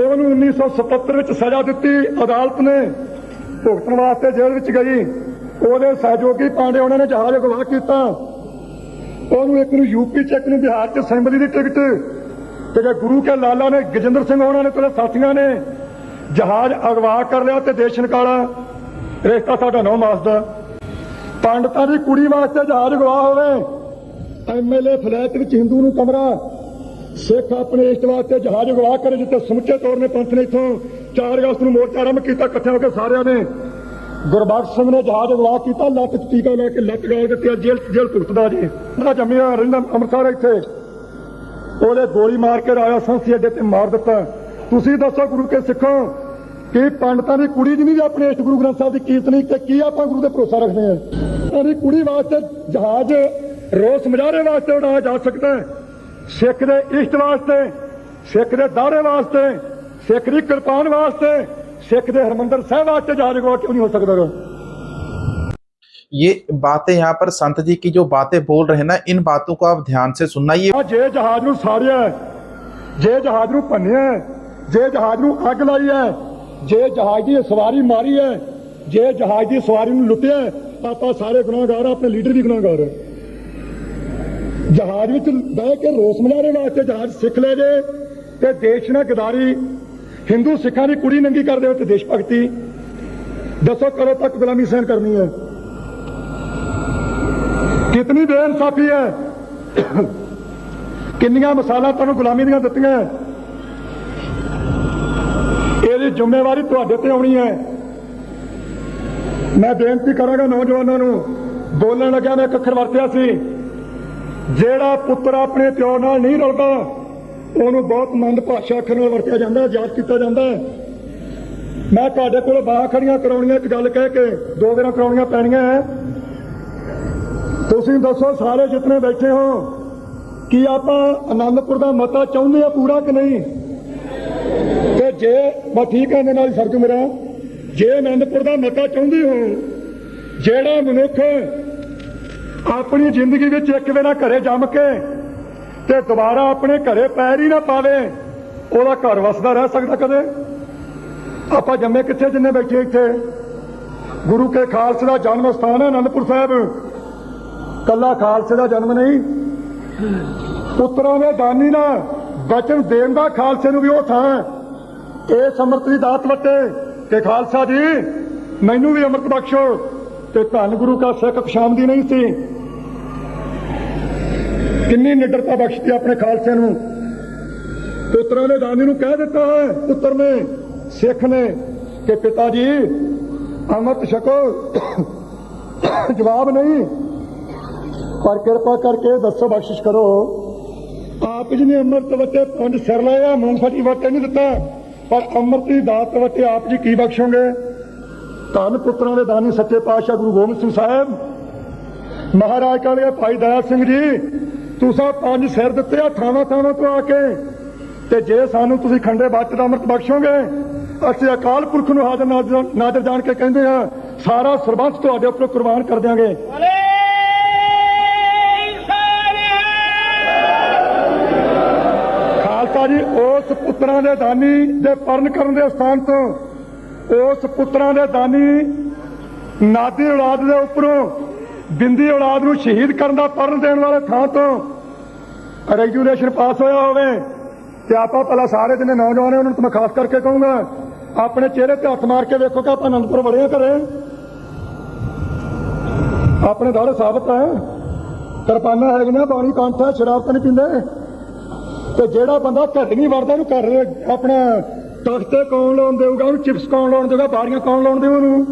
ਉਹਨੂੰ 1977 ਵਿੱਚ ਸਜ਼ਾ ਦਿੱਤੀ, ਅਦਾਲਤ ਨੇ। ਭੁਗਤਣ ਵਾਸਤੇ ਜੇਲ੍ਹ ਵਿੱਚ ਗਈ। ਉਹਦੇ ਸਹਿਯੋਗੀ ਪਾਂਡੇ ਉਹਨਾਂ ਨੇ ਜਹਾਜ਼ ਅਗਵਾ ਕੀਤਾ। ਉਹਨੂੰ ਇੱਕ ਨੂੰ ਯੂਪੀ ਚ, ਇੱਕ ਨੂੰ ਬਿਹਾਰ ਚ ਅਸੈਂਬਲੀ ਦੀ ਟਿਕਟ। ਤੇ ਜੇ ਗੁਰੂ ਕੇ ਲਾਲਾ ਨੇ, ਗਜਿੰਦਰ ਸਿੰਘ ਉਹਨਾਂ ਨੇ ਤੇਰੇ ਸਾਥੀਆਂ ਨੇ ਜਹਾਜ਼ ਅਗਵਾ ਕਰ ਲਿਆ ਤੇ ਦੇਸ਼ ਨਿਕਾਲਾ। ਰਿਸ਼ਤਾ ਸਾਡਾ ਨੌ ਮਾਸ ਦਾ। ਪੰਡਤਾਂ ਦੀ ਕੁੜੀ ਵਾਸਤੇ ਜਹਾਜ਼ ਅਗਵਾ ਹੋਵੇ। ਐਮਐਲਏ ਫਲੈਟ ਵਿੱਚ ਹਿੰਦੂ ਨੂੰ ਕਮਰਾ। ਸਿੱਖ ਆਪਣੇ ਇਸ਼ਟ ਵਾਸਤੇ ਜਹਾਜ਼ ਅਗਵਾ ਕਰੇ ਜਿੱਥੇ ਸਮੁੱਚੇ ਤੌਰ ਨੇ ਪੰਥ ਨੇ ਇਥੋਂ 4 ਅਗਸਤ ਨੂੰ ਮੋਰਚਾ ਆਰੰਭ ਕੀਤਾ ਇਕੱਠੇ ਹੋ ਕੇ ਸਾਰਿਆਂ ਨੇ। ਗੁਰਬਖਸ਼ ਸਿੰਘ ਨੇ ਜਹਾਜ਼ ਅਗਵਾ ਕੀਤਾ, ਲੱਤ ਟੀਕਾ ਲਾ ਕੇ ਲੱਤ ਗਾਲ ਦਿੱਤੀ ਜੇਲ੍ਹ ਜੇਲ੍ਹ ਭੁਗਤਦਾ ਜੀ। ਉਹਦਾ ਜੰਮਿਆ, ਰਹਿੰਦਾ ਅੰਮ੍ਰਿਤਸਰ ਇੱਥੇ। ਉਹਦੇ ਗੋਲੀ ਮਾਰ ਕੇ ਰਾਜਾ ਸੰਸੀ ਅੱਡੇ ਤੇ ਮਾਰ ਦਿੱਤਾ। ਤੁਸੀਂ ਦੱਸੋ ਗੁਰੂ ਕੇ ਸਿੱਖੋ ਕਿ ਪੰਡਤਾਂ ਦੀ ਕੁੜੀ ਜਿਹਨੀ ਵੀ ਆਪਣੇ ਇਸ਼ਟ ਗੁਰੂ ਗ੍ਰੰਥ ਸਾਹਿਬ ਦੀ ਕੀਰਤਨੀ ਤੇ ਕੀ ਆਪਾਂ ਗੁਰੂ ਦੇ ਭਰੋਸਾ ਰੱਖਦੇ ਆ ਉਹਦੀ ਕੁੜੀ ਵਾਸਤੇ ਜਹਾਜ਼ ਰੋਸ ਮੁਜ਼ਾਹਰੇ ਵਾਸਤੇ ਉਡਾਇਆ ਜਾ ਸਕਦਾ ਹੈ। ਸਿੱਖ ਦੇ ਇਸ਼ਟ ਵਾਸਤੇ ਸਿੱਖ ਦੇ ਦਾੜੇ ਵਾਸਤੇ ਸਿੱਖ ਦੀ ਕਿਰਪਾਨ ਵਾਸਤੇ ਸਿੱਖ ਦੇ ਹਰਮੰਦਰ ਸਾਹਿਬ ਵਾਸਤੇ ਜਹਾਜ਼ ਅਗਵਾ ਕਿਉਂ ਨਹੀਂ ਹੋ ਸਕਦਾ ਗਾ? ये बातें यहाँ पर संत जी की जो बातें बोल रहे हैं ना इन बातों को आप ध्यान से सुनना ये ਆ ਜੇ ਜਹਾਜ਼ ਨੂੰ ਸਾੜਿਆ ਹੈ, ਜੇ ਜਹਾਜ਼ ਨੂੰ ਭੰਨਿਆ ਹੈ, ਜੇ ਜਹਾਜ਼ ਨੂੰ ਅੱਗ ਲਾਈ ਹੈ ਜੇ ਜਹਾਜ਼ ਦੀ ਸਵਾਰੀ ਮਾਰੀ ਹੈ ਜੇ ਜਹਾਜ਼ ਦੀ ਸਵਾਰੀ ਨੂੰ ਲੁੱਟਿਆ ਹੈ, ਆਪਾਂ ਸਾਰੇ ਗੁਨਾਹਗਾਰ ਹਾਂ, ਆਪਣੇ ਲੀਡਰ ਵੀ ਗੁਨਾਹਗਾਰ ਹੈ ਜਹਾਜ਼ ਵਿੱਚ ਬਹਿ ਕੇ ਰੋਸ ਮਨਾਰੇ ਵਾਸਤੇ ਜਹਾਜ਼ ਸਿੱਖ ਲੈ ਜੇ ਤੇ ਦੇਸ਼ ਨਾਲ ਗਦਾਰੀ, ਹਿੰਦੂ ਸਿੱਖਾਂ ਦੀ ਕੁੜੀ ਨੰਗੀ ਕਰਦੇ ਹੋ ਤੇ ਦੇਸ਼ ਭਗਤੀ। ਦੱਸੋ ਕਦੋਂ ਤੱਕ ਗੁਲਾਮੀ ਸਹਿਣ ਕਰਨੀ ਹੈ? ਕਿਤਨੀ ਬੇਇਨਸਾਫੀ ਹੈ? ਕਿੰਨੀਆਂ ਮਿਸਾਲਾਂ ਤੁਹਾਨੂੰ ਗੁਲਾਮੀ ਦੀਆਂ ਦਿੱਤੀਆਂ ਇਹਦੀ ਜ਼ਿੰਮੇਵਾਰੀ ਤੁਹਾਡੇ ਤੇ ਆਉਣੀ ਹੈ। ਮੈਂ ਬੇਨਤੀ ਕਰਾਂਗਾ ਨੌਜਵਾਨਾਂ ਨੂੰ, ਬੋਲਣ ਲੱਗਿਆ ਮੈਂ ਇੱਕ ਅੱਖਰ ਵਰਤਿਆ ਸੀ। ਜਿਹੜਾ ਪੁੱਤਰ ਆਪਣੇ ਪਿਓ ਨਾਲ ਨਹੀਂ ਰਲਦਾ, ਉਹਨੂੰ ਬਹੁਤ ਮੰਦ ਭਾਸ਼ਾ ਅੱਖਰ ਨਾਲ ਵਰਤਿਆ ਜਾਂਦਾ, ਯਾਦ ਕੀਤਾ ਜਾਂਦਾ ਮੈਂ ਤੁਹਾਡੇ ਕੋਲ ਬਾਹਾਂ ਖੜੀਆਂ ਕਰਾਉਣੀਆਂ, ਇੱਕ ਗੱਲ ਕਹਿ ਕੇ ਦੋ ਦਿਨਾਂ ਕਰਾਉਣੀਆਂ ਪੈਣੀਆਂ ਹੈ। ਤੁਸੀਂ ਦੱਸੋ ਸਾਰੇ ਜਿਤਨੇ ਬੈਠੇ ਹੋ, ਕਿ ਆਪਾਂ ਆਨੰਦਪੁਰ ਦਾ ਮਤਾ ਚਾਹੁੰਦੇ ਆ ਪੂਰਾ ਕਿ ਨਹੀਂ? ਤੇ ਜੇ, ਮੈਂ ਠੀਕ ਹੈ, ਇਹਦੇ ਨਾਲ ਹੀ ਸਰਜੂ ਮੇਰਾ। ਜੇ ਆਨੰਦਪੁਰ ਦਾ ਮਤਾ ਚਾਹੁੰਦੇ ਹੋ, ਜਿਹੜਾ ਮਨੁੱਖ ਆਪਣੀ ਜ਼ਿੰਦਗੀ ਵਿੱਚ ਇੱਕ ਵੇਲਾ ਘਰੇ ਜੰਮ ਕੇ ਤੇ ਦੁਬਾਰਾ ਆਪਣੇ ਘਰੇ ਪੈਰ ਹੀ ਨਾ ਪਾਵੇ, ਉਹਦਾ ਘਰ ਵਸਦਾ ਰਹਿ ਸਕਦਾ ਕਦੇ? ਆਪਾਂ ਜੰਮੇ ਕਿੱਥੇ, ਜਿੰਨੇ ਬੈਠੇ ਇੱਥੇ? ਗੁਰੂ ਕੇ ਖਾਲਸੇ ਦਾ ਜਨਮ ਸਥਾਨ ਹੈ ਅਨੰਦਪੁਰ ਸਾਹਿਬ। ਕੱਲਾ ਖਾਲਸੇ ਦਾ ਜਨਮ ਨਹੀਂ। ਪੁੱਤਰਾਂ ਦੇ ਦਾਨੀ ਨਾ, ਬਚਨ ਦੇਣ ਦਾ ਖਾਲਸੇ ਨੂੰ ਵੀ ਉਹ ਥਾਂ ਹੈ। ਇਹ ਸਮਰਥ ਦੀ ਦਾਤ ਵਟੇ ਕਿ ਖਾਲਸਾ ਜੀ, ਮੈਨੂੰ ਵੀ ਅੰਮ੍ਰਿਤ ਬਖਸ਼ੋ। ਤੇ ਧੰਨ ਗੁਰੂ ਕਾ ਸਿੱਖ ਪਛਾਣਦੀ ਨਹੀਂ ਸੀ। ਕਿੰਨੀ ਨਿਡਰਤਾ ਬਖਸ਼ਤੀ ਆਪਣੇ ਖਾਲਸੇ ਨੂੰ। ਪੁੱਤਰਾਂ ਨੇ ਦਾਨੀ ਨੂੰ ਕਹਿ ਦਿੱਤਾ ਹੈ, ਪੁੱਤਰ ਨੇ, ਸਿੱਖ ਨੇ, ਕਿ ਪਿਤਾ ਜੀ ਅੰਮ੍ਰਿਤ ਛਕੋ। ਜਵਾਬ ਨਹੀਂ। ਪਰ ਕਿਰਪਾ ਕਰਕੇ ਦੱਸੋ, ਬਖਸ਼ਿਸ਼ ਕਰੋ। ਆਪ ਜੀ ਨੇ ਅੰਮ੍ਰਿਤ ਵਟੇ ਪੰਜ ਸਿਰ ਲਏ ਆ, ਮੂੰਗਫਲੀ ਵਟੇ ਨਹੀਂ ਦਿੱਤਾ। ਪਰ ਅੰਮ੍ਰਿਤ ਦੀ ਦਾਤ ਵਟੇ ਆਪ ਜੀ ਕੀ ਬਖਸ਼ੋਗੇ? ਧੰਨ ਪੁੱਤਰਾਂ ਦੇ ਦਾਨੀ ਸੱਚੇ ਪਾਤਸ਼ਾਹ ਗੁਰੂ ਗੋਬਿੰਦ ਸਿੰਘ ਸਾਹਿਬ। ਮਹਾਰਾਜ ਕਾਲੇ ਭਾਈ ਦਇਆ ਸਿੰਘ ਜੀ, ਤੁਸੀਂ ਪੰਜ ਸਿਰ ਦਿੱਤੇ ਆ ਥਾਵਾਂ ਥਾਵਾਂ ਤੋਂ ਆ ਕੇ। ਤੇ ਜੇ ਸਾਨੂੰ ਤੁਸੀਂ ਖੰਡੇ ਬਾਤ ਦਾ ਅੰਮ੍ਰਿਤ ਬਖਸ਼ੋਗੇ, ਅਸੀਂ ਅਕਾਲ ਪੁਰਖ ਨੂੰ ਹਾਜ਼ਰ ਨਾਜ਼ਰ ਨਾਜ਼ਰ ਜਾਣ ਕੇ ਕਹਿੰਦੇ ਆ, ਸਾਰਾ ਸਰਬੰਸ ਤੁਹਾਡੇ ਉੱਪਰ ਕੁਰਬਾਨ ਕਰ ਦਿਆਂਗੇ। ਖਾਲਸਾ ਜੀ, ਉਸ ਪੁੱਤਰਾਂ ਦੇ ਦਾਨੀ ਦੇ ਪਰਨ ਕਰਨ ਦੇ ਸਥਾਨ ਤੋਂ ਉਸ ਪੁੱਤਰਾਂ ਦੇ ਦਾਨੀ ਨਾਦੀ ਔਲਾਦ ਦੇ ਉੱਪਰੋਂ ਬਿੰਦੀ ਔਲਾਦ ਨੂੰ ਸ਼ਹੀਦ ਕਰਨ ਦਾ ਪਰਨ ਦੇਣ ਵਾਲੇ ਥਾਂ ਤੋਂ ਰੈਗੂਲੇਸ਼ਨ ਪਾਸ ਹੋਇਆ ਹੋਵੇ ਤੇ ਆਪਾਂ ਪਹਿਲਾਂ ਸਾਰੇ ਜਿਹਨੇ ਨੌਜਵਾਨ ਉਹਨਾਂ ਨੂੰ ਮੈਂ ਖਾਸ ਕਰਕੇ ਕਹੂੰਗਾ, ਆਪਣੇ ਚਿਹਰੇ ਤੇ ਹੱਥ ਮਾਰ ਕੇ ਵੇਖੋ ਕਿ ਆਪਾਂ ਅਨੰਦਪੁਰ ਵੜਿਆ ਘਰੇ। ਆਪਣੇ ਦਾੜੇ ਸਾਬਤ ਹੈ। ਕਿਰਪਾਨਾਂ ਹੈਗੀਆਂ, ਬਾਣੀ ਕੰਠ ਹੈ ਸ਼ਰਾਬ ਤਾਂ ਨਹੀਂ ਪੀਂਦੇ। ਤੇ ਜਿਹੜਾ ਬੰਦਾ ਘੱਟ ਨਹੀਂ ਵੜਦਾ, ਉਹਨੂੰ ਘਰ ਆਪਣਾ ਤਖਤੇ ਕੌਣ ਲਾਉਣ ਦੇਊਗਾ? ਉਹਨੂੰ ਚਿਪਸ ਕੌਣ ਲਾਉਣ ਦੇਊਗਾ? ਬਾਰੀਆਂ ਕੌਣ ਲਾਉਣ ਦੇਊ ਉਹਨੂੰ?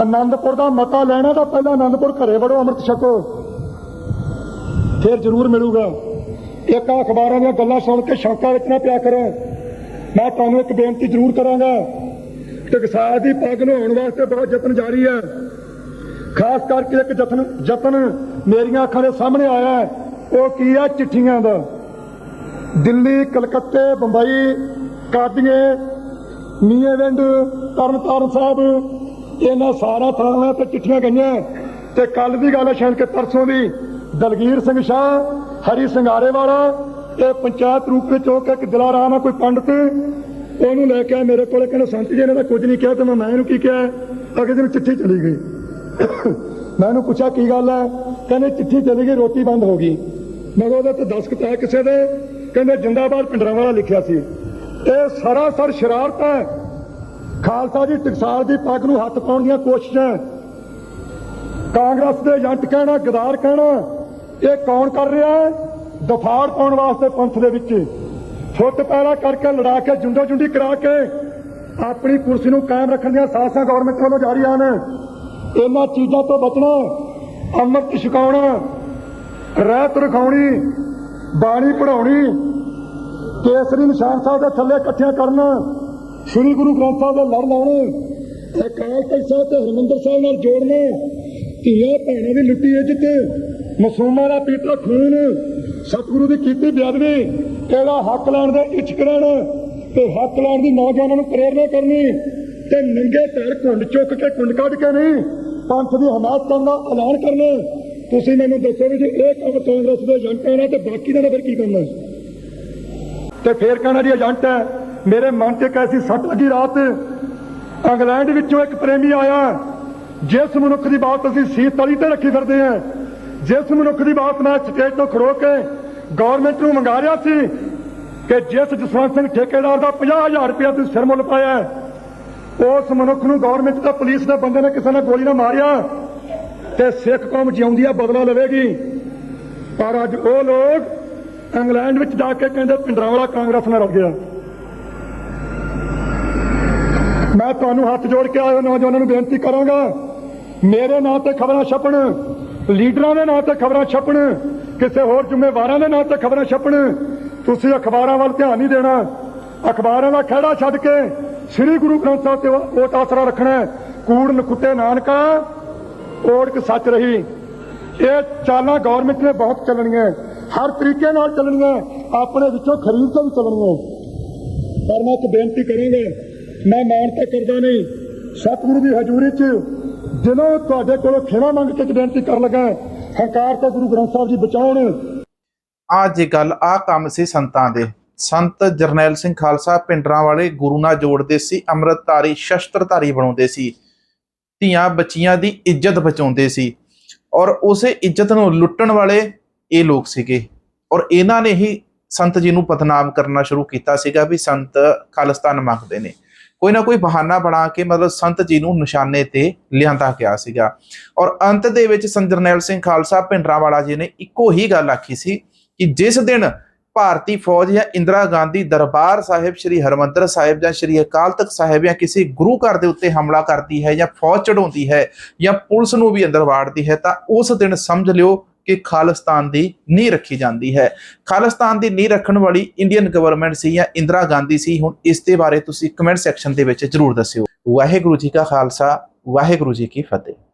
ਆਨੰਦਪੁਰ ਦਾ ਮਤਾ ਲੈਣਾ ਤਾਂ ਪਹਿਲਾਂ ਆਨੰਦਪੁਰ ਘਰੇ ਵੜੋ, ਅੰਮ੍ਰਿਤ ਛਕੋ। ਫਿਰ ਜ਼ਰੂਰ ਮਿਲੂਗਾ। ਇੱਕ ਅਖਬਾਰਾਂ ਦੀਆਂ ਗੱਲਾਂ ਸੁਣ ਕੇ ਸ਼ੌਂਕਾਂ ਵਿੱਚ ਨਾ ਪਿਆ ਕਰੋ। ਮੈਂ ਤੁਹਾਨੂੰ ਇੱਕ ਬੇਨਤੀ ਜ਼ਰੂਰ ਕਰਾਂਗਾ। ਟਕਸਾਲ ਦੀ ਪੱਗ ਲਹਾਉਣ ਵਾਸਤੇ ਬਹੁਤ ਯਤਨ ਜਾਰੀ ਹੈ। ਖਾਸ ਕਰਕੇ ਇੱਕ ਯਤਨ ਯਤਨ ਮੇਰੀਆਂ ਅੱਖਾਂ ਦੇ ਸਾਹਮਣੇ ਆਇਆ ਉਹ ਕੀ ਆ ਚਿੱਠੀਆਂ ਦਾ। ਦਿੱਲੀ, ਕਲਕੱਤੇ, ਬੰਬਈ ਕਾਦੀਆਂ ਮੀਆਂਵਿੰਡ ਤਰਨਤਾਰਨ ਸਾਹਿਬ, ਇਹਨਾਂ ਸਾਰਾ ਥਾਵਾਂ ਤੇ ਚਿੱਠੀਆਂ ਗਈਆਂ। ਤੇ ਕੱਲ ਦੀ ਗੱਲ ਹੈ ਸ਼ਾਇਦ ਕਿ ਪਰਸੋਂ ਦੀ, ਦਲਗੀਰ ਸਿੰਘ ਸ਼ਾਹ, ਹਰੀ ਸਿੰਘਾਰੇ ਵਾਲਾ ਇਹ ਪੰਚਾਇਤ ਰੂਪ ਵਿੱਚ ਹੋ ਕੇ ਇੱਕ ਦਿਲਾਰਾਮ ਆ ਕੋਈ ਪੰਡਤ। ਉਹਨੂੰ ਲੈ ਕੇ ਮੇਰੇ ਕੋਲੇ, ਕਹਿੰਦਾ, ਸੰਤ ਜੀ ਨੇ ਤਾਂ ਕੁਝ ਨਹੀਂ ਕਿਹਾ ਤੇ ਮੈਂ ਮੈਂ ਇਹਨੂੰ ਕੀ ਕਿਹਾ? ਅਗਲੇ ਦਿਨ ਚਿੱਠੀ ਚਲੀ ਗਈ। ਮੈਂ ਇਹਨੂੰ ਪੁੱਛਿਆ, ਕੀ ਗੱਲ ਹੈ ਕਹਿੰਦੇ, ਚਿੱਠੀ ਚਲੀ ਗਈ, ਰੋਟੀ ਬੰਦ ਹੋ ਗਈ। ਮੈਂ ਕਿਹਾ, ਉਹਦੇ ਤੇ ਦਸਖਤ ਹੈ ਕਿਸੇ ਦੇ? ਕਹਿੰਦੇ, ਜਿੰਦਾਬਾਦ ਪਿੰਡਰਾਂ ਵਾਲਾ ਲਿਖਿਆ ਸੀ। ਇਹ ਸਰਾਸਰ ਸ਼ਰਾਰਤ ਹੈ। ਖਾਲਸਾ ਜੀ ਟਕਸਾਲ ਦੀ ਪੱਗ ਨੂੰ ਹੱਥ ਪਾਉਣ ਦੀਆਂ ਕੋਸ਼ਿਸ਼ਾਂ ਕਾਂਗਰਸ ਦੇ ਏਜੰਟ ਕਹਿਣਾ, ਗਦਾਰ ਕਹਿਣਾ, ਇਹ ਕੌਣ ਕਰ ਰਿਹਾ ਹੈ? ਦਫਾੜ ਪਾਉਣ ਵਾਸਤੇ ਪੰਥ ਦੇ ਵਿੱਚ। ਫੁੱਟ ਪੈਰਾ ਕਰਕੇ ਲੜਾ ਕੇ, ਜੁੰਡੋ ਜੁੰਡੀ ਕਰਾ ਕੇ ਆਪਣੀ ਕੁਰਸੀ ਨੂੰ ਕਾਇਮ ਰੱਖਣ ਦੀਆਂ ਸਾਜ਼ਸਾਂ ਗਵਰਨਮੈਂਟ ਵੱਲੋਂ ਜਾਰੀ ਹਨ। ਇਹਨਾਂ ਚੀਜ਼ਾਂ ਤੋਂ ਬਚਣਾ, ਅੰਮ੍ਰਿਤ ਛਕਾਉਣਾ, ਰਹਿਤ ਰਖਾਉਣੀ, ਬਾਣੀ ਪੜਾਉਣੀ ਕੇਸਰੀ ਨਿਸ਼ਾਨ ਸਾਹਿਬ ਦੇ ਥੱਲੇ ਇਕੱਠਿਆਂ ਕਰਨਾ। ਸ੍ਰੀ ਗੁਰੂ ਗ੍ਰੰਥ ਸਾਹਿਬ ਦਾ ਲੜ ਲਾਉਣੇ। ਅਕਾਲ ਤਖਤ ਸਾਹਿਬ ਤੇ ਹਰਮੰਦਰ ਸਾਹਿਬ ਨਾਲ ਜੋੜਨੇ। ਧੀਆਂ ਭੈਣਾਂ ਦੀ ਲੁੱਟੀ ਇੱਜ਼ਤ। ਮਸੂਮਾਂ ਦਾ ਪੀਤਾ ਖੂਨ। ਸਤਿਗੁਰੂ ਦੀ ਕੀਤੀ ਬੇਅਦਬੀ। ਇਹਦਾ ਹੱਕ ਲੈਣ ਦੇ ਇੱਛਕ ਰਹਿਣ? ਤੇ ਹੱਕ ਲੈਣ ਦੀ ਨੌਜਵਾਨਾਂ ਨੂੰ ਪ੍ਰੇਰਨਾ ਕਰਨੀ। ਤੇ ਨੰਗੇ ਪੈਰ ਘੁੰਡ ਚੁੱਕ ਕੇ ਕੁੰਡ ਕੱਢ ਕੇ ਨਹੀਂ, ਪੰਥ ਦੀ ਹਮਾਇਤ ਕਰਨ ਦਾ ਐਲਾਨ ਕਰਨਾ। ਤੁਸੀਂ ਮੈਨੂੰ ਦੱਸੋ ਵੀ ਜੇ ਇਹ ਕੰਮ ਕਾਂਗਰਸ ਦੇ ਏਜੰਟਾਂ ਨਾਲ ਤੇ ਬਾਕੀ ਦਾ ਫਿਰ ਕੀ ਕਰਨਾ? ਤੇ ਫੇਰ ਕਹਿਣਾ ਜੀ, ਏਜੰਟ ਹੈ ਮੇਰੇ ਮਨ ਤੇ ਇੱਕ ਐਸੀ ਸੱਟ ਲੱਗੀ ਰਾਤ। ਇੰਗਲੈਂਡ ਵਿੱਚੋਂ ਇੱਕ ਪ੍ਰੇਮੀ ਆਇਆ। ਜਿਸ ਮਨੁੱਖ ਦੀ ਬਾਤ ਅਸੀਂ ਸੀਤ ਤਲੀ ਤੇ ਰੱਖੀ ਫਿਰਦੇ ਹਾਂ। ਜਿਸ ਮਨੁੱਖ ਦੀ ਬਾਤ ਮੈਂ ਸਟੇਜ ਤੋਂ ਖੜੋ ਕੇ ਗਵਰਨਮੈਂਟ ਨੂੰ ਮੰਗਾ ਰਿਹਾ ਸੀ ਕਿ ਜਿਸ ਜਸਵੰਤ ਸਿੰਘ ਠੇਕੇਦਾਰ ਦਾ 50000 ਰੁਪਇਆ ਤੁਸੀਂ ਸਿਰ ਮੁੱਲ ਪਾਇਆ ਉਸ ਮਨੁੱਖ ਨੂੰ ਗਵਰਨਮੈਂਟ ਦਾ ਪੁਲਿਸ ਦੇ ਬੰਦੇ ਨੇ ਕਿਸੇ ਨੇ ਗੋਲੀ ਨਾਲ ਮਾਰਿਆ ਤੇ ਸਿੱਖ ਕੌਮ ਜਿਉਂਦੀ ਆ, ਬਦਲਾ ਲਵੇਗੀ। ਪਰ ਅੱਜ ਉਹ ਲੋਕ ਇੰਗਲੈਂਡ ਵਿੱਚ ਜਾ ਕੇ ਕਹਿੰਦੇ ਪਿੰਡਰਾਂ ਕਾਂਗਰਸ ਨਾਲ ਰਲ ਗਿਆ। ਮੈਂ ਤੁਹਾਨੂੰ ਹੱਥ ਜੋੜ ਕੇ ਆਏ ਹੋਏ ਨੌਜਵਾਨਾਂ ਨੂੰ ਬੇਨਤੀ ਕਰਾਂਗਾ, ਮੇਰੇ ਨਾਂ ਤੇ ਖਬਰਾਂ ਛਪਣ, ਲੀਡਰਾਂ ਦੇ ਨਾਂ ਤੇ ਖਬਰਾਂ ਛਪਣ, ਕਿਸੇ ਹੋਰ ਜ਼ਿੰਮੇਵਾਰਾਂ ਦੇ ਨਾਂ ਤੇ ਖਬਰਾਂ ਛਪਣ, ਤੁਸੀਂ ਅਖਬਾਰਾਂ ਵੱਲ ਧਿਆਨ ਨਹੀਂ ਦੇਣਾ। ਅਖਬਾਰਾਂ ਦਾ ਖਹਿੜਾ ਛੱਡ ਕੇ ਸ੍ਰੀ ਗੁਰੂ ਗ੍ਰੰਥ ਸਾਹਿਬ ਤੇ ਉਹ ਆਸਰਾ ਰੱਖਣਾ ਕੂੜ ਨਖੁੱਟੇ ਨਾਨਕਾ, ਓੜਕ ਸੱਚ ਰਹੀ। ਇਹ ਚਾਲਾਂ ਗਵਰਨਮੈਂਟ ਨੇ ਬਹੁਤ ਚੱਲਣੀਆਂ। ਹਰ ਤਰੀਕੇ ਨਾਲ ਚੱਲਣੀਆਂ, ਆਪਣੇ ਵਿੱਚੋਂ ਖਰੀਦ ਤੋਂ ਵੀ ਚੱਲਣੀਆਂ। ਪਰ ਮੈਂ ਇੱਕ ਬੇਨਤੀ ਕਰਾਂਗਾ, ਮੈਂ ਮਾਨਤਾ ਕਰਦਾ ਨਹੀਂ, ਸਤਿਗੁਰੂ ਦੀ ਹਜ਼ੂਰੀ 'ਚ ਦਿਲੋਂ ਤੁਹਾਡੇ ਕੋਲੋਂ ਖਿਮਾ ਮੰਗ ਕੇ ਬੇਨਤੀ ਕਰਨ ਲੱਗਾ ਹੰਕਾਰ ਤੋਂ ਗੁਰੂ ਗ੍ਰੰਥ ਸਾਹਿਬ ਜੀ ਬਚਾਉਣ। ਆ ਜੇ ਗੱਲ ਆ ਕੰਮ ਸੀ ਸੰਤਾਂ ਦੇ। ਸੰਤ ਜਰਨੈਲ ਸਿੰਘ ਖਾਲਸਾ ਪਿੰਡਰਾਂ ਵਾਲੇ ਗੁਰੂ ਨਾਲ ਜੋੜਦੇ ਸੀ, ਅੰਮ੍ਰਿਤਧਾਰੀ, ਸ਼ਸਤਰਧਾਰੀ ਬਣਾਉਂਦੇ ਸੀ। ਧੀਆਂ ਬੱਚੀਆਂ ਦੀ ਇੱਜ਼ਤ ਬਚਾਉਂਦੇ ਸੀ। ਔਰ ਉਸੇ ਇੱਜ਼ਤ ਨੂੰ ਲੁੱਟਣ ਵਾਲੇ ਇਹ ਲੋਕ ਸੀਗੇ। ਔਰ ਇਹਨਾਂ ਨੇ ਹੀ ਸੰਤ ਜੀ ਨੂੰ ਬਦਨਾਮ ਕਰਨਾ ਸ਼ੁਰੂ ਕੀਤਾ ਸੀਗਾ ਵੀ ਸੰਤ ਖਾਲਿਸਤਾਨ ਮੰਗਦੇ ਨੇ। ਕੋਈ ਨਾ ਕੋਈ ਬਹਾਨਾ ਬਣਾ ਕੇ ਮਤਲਬ ਸੰਤ ਜੀ ਨੂੰ ਨਿਸ਼ਾਨੇ ਤੇ ਲਿਆਂਦਾ ਗਿਆ ਸੀਗਾ। ਔਰ ਅੰਤ ਦੇ ਵਿੱਚ ਸੰਤ ਸਿੰਘ ਖਾਲਸਾ ਭਿੰਡਰਾਂਵਾਲਾ ਜੀ ਨੇ ਇੱਕੋ ਹੀ ਗੱਲ ਆਖੀ ਸੀ ਕਿ ਜਿਸ ਦਿਨ ਭਾਰਤੀ ਫੌਜ ਜਾਂ ਇੰਦਰਾ ਗਾਂਧੀ ਦਰਬਾਰ ਸਾਹਿਬ ਸ੍ਰੀ ਹਰਮੰਦਰ ਸਾਹਿਬ ਜਾਂ ਸ੍ਰੀ ਅਕਾਲ ਤਖਤ ਸਾਹਿਬ ਜਾਂ ਕਿਸੇ ਗੁਰੂ ਘਰ ਦੇ ਉੱਤੇ ਹਮਲਾ ਕਰਦੀ ਹੈ ਜਾਂ ਫੌਜ ਚੜਾਉਂਦੀ ਹੈ ਜਾਂ ਪੁਲਿਸ ਨੂੰ ਵੀ ਅੰਦਰ ਵਾੜਦੀ ਹੈ ਤਾਂ ਉਸ ਦਿਨ ਸਮਝ ਲਿਓ ਕਿ ਖਾਲਿਸਤਾਨ ਦੀ ਨੀਂਹ ਰੱਖੀ ਜਾਂਦੀ ਹੈ। ਖਾਲਿਸਤਾਨ ਦੀ ਨੀਂਹ ਰੱਖਣ ਵਾਲੀ ਇੰਡੀਅਨ ਗਵਰਨਮੈਂਟ ਸੀ ਜਾਂ ਇੰਦਰਾ ਗਾਂਧੀ ਸੀ, ਹੁਣ ਇਸ ਦੇ ਬਾਰੇ ਤੁਸੀਂ ਕਮੈਂਟ ਸੈਕਸ਼ਨ ਦੇ ਵਿੱਚ ਜਰੂਰ ਦੱਸਿਓ। ਵਾਹਿਗੁਰੂ ਜੀ ਕਾ ਖਾਲਸਾ, ਵਾਹਿਗੁਰੂ ਜੀ ਕੀ ਫਤਿਹ।